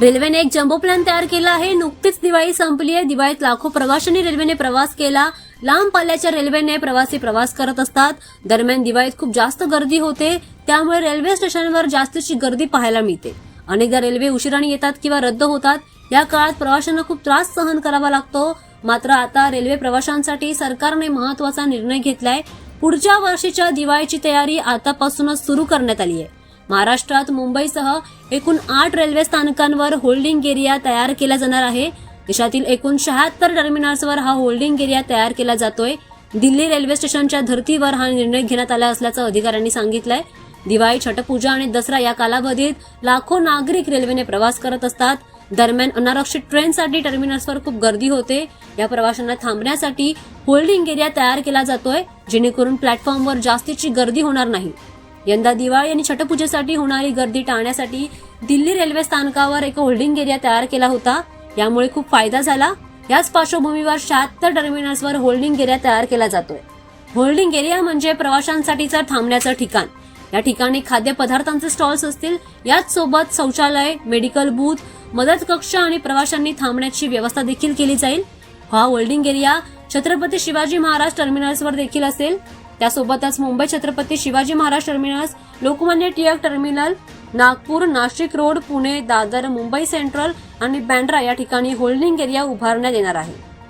रेल्वेने एक jumbo plan तयार केला आहे. नुकतीच दिवाळी संपली आहे. दिवाळीत लाखो प्रवाशांनी रेल्वेने प्रवास केला. लांब पल्ल्याच्या रेल्वेने प्रवासी प्रवास करत असतात. दरम्यान दिवाळीत खूप जास्त गर्दी होते. त्यामुळे रेल्वे स्टेशनवर जास्तीची गर्दी पाहायला मिळते. अनेकदा रेल्वे उशिराने येतात किंवा रद्द होतात. या काळात प्रवाशांना खूप त्रास सहन करावा लागतो. मात्र आता रेल्वे प्रवाशांसाठी सरकारने महत्त्वाचा निर्णय घेतलाय. पुढच्या वर्षीच्या दिवाळीची तयारी आतापासूनच सुरू करण्यात आली आहे. महाराष्ट्रात मुंबईसह एकूण आठ रेल्वे स्थानकांवर होल्डिंग एरिया तयार केला जाणार आहे. देशातील एकूण शहात्तर टर्मिनल्सवर हा होल्डिंग एरिया तयार केला जातोय. दिल्ली रेल्वे स्टेशनच्या धर्तीवर हा निर्णय घेण्यात आला असल्याचं अधिकाऱ्यांनी सांगितलंय. दिवाळी छटपूजा आणि दसरा या कालावधीत लाखो नागरिक रेल्वेने प्रवास करत असतात. दरम्यान अनारक्षित ट्रेनसाठी टर्मिनल्सवर खूप गर्दी होते. या प्रवाशांना थांबण्यासाठी होल्डिंग एरिया तयार केला जातोय जेणेकरून प्लॅटफॉर्मवर जास्तीची गर्दी होणार नाही. यंदा दिवाळी आणि छटपूजेसाठी होणारी गर्दी टाळण्यासाठी दिल्ली रेल्वे स्थानकावर एक होल्डिंग एरिया तयार केला होता. यामुळे खूप फायदा झाला. याच पार्श्वभूमीवर शहात्तर टर्मिनल्सवर होल्डिंग एरिया तयार केला जातोय. होल्डिंग एरिया म्हणजे प्रवाशांसाठीचं थांबण्याचं ठिकाण. या ठिकाणी खाद्यपदार्थांचे स्टॉल्स असतील. याच सोबत शौचालय मेडिकल बूथ मदत कक्ष आणि प्रवाशांनी थांबण्याची व्यवस्था देखील केली जाईल. हा होल्डिंग एरिया छत्रपती शिवाजी महाराज टर्मिनल्सवर देखील असेल. त्यासोबतच Mumbai Chhatrapati Shivaji Maharaj terminus Lokmanya Tilak terminal Nagpur Nashik road Pune Dadar Mumbai central आणि बँड्रा या ठिकाणी होल्डिंग एरिया उभारण्यात येणार आहे.